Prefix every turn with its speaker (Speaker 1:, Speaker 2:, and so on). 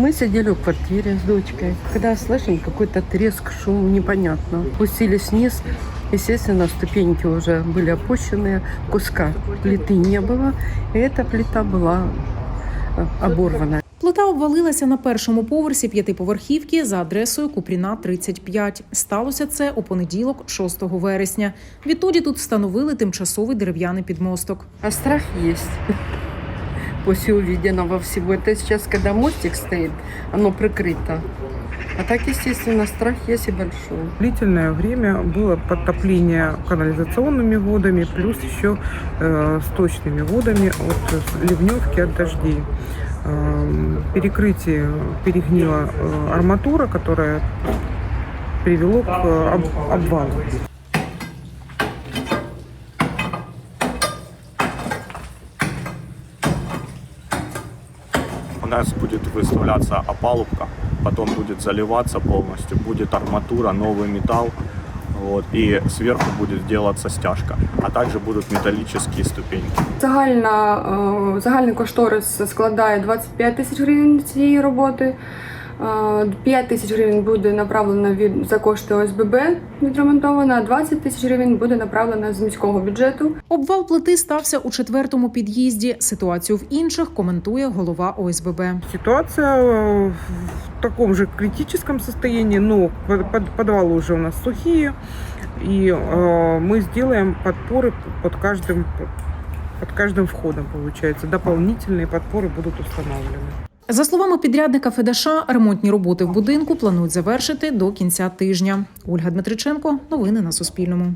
Speaker 1: Мы сидели в квартире с дочкой. Когда слышим какой-то треск, шум, непонятно. Спустились вниз. Естественно, ступеньки уже были опущены, куска плиты не было. И эта плита была э, оборвана.
Speaker 2: Плита обвалилася на першому поверсі п'ятиповерхівки за адресою Купріна 35. Сталося це у понеділок, 6 вересня. Відтоді тут встановили тимчасовий дерев'яний підмосток.
Speaker 1: А страх есть. После увиденного всего. Это сейчас, когда мостик стоит, оно прикрыто. А так, естественно, страх есть и большой.
Speaker 3: Длительное время было подтопление канализационными водами, плюс еще э, сточными водами от э, ливневки, от дождей. Эм, перекрытие перегнила э, арматура, которая привело к э, об- обвалу.
Speaker 4: Нас будет выставляться опалубка, потом будет заливаться полностью, будет арматура, новый металл, вот, и сверху будет делаться стяжка, а также будут металлические ступеньки.
Speaker 5: Загальна, е, загальний кошторис складає 25 тисяч гривень цієї роботи. Е, 5 тисяч гривень буде направлено від за кошти ОСББ відремонтовано, а 20 тисяч гривень буде направлено з міського бюджету.
Speaker 2: Обвал плити стався у четвертому під'їзді. Ситуацію в інших коментує голова ОСББ.
Speaker 3: Ситуация э, в таком же критическом состоянии, но под- под- подвалы уже у нас сухие, и э, мы сделаем подпоры под каждым под каждым входом, получается. Дополнительные подпоры будут установлены.
Speaker 2: За словами підрядника Федаша, ремонтні роботи в будинку планують завершити до кінця тижня. Ольга Дмитриченко, новини на Суспільному.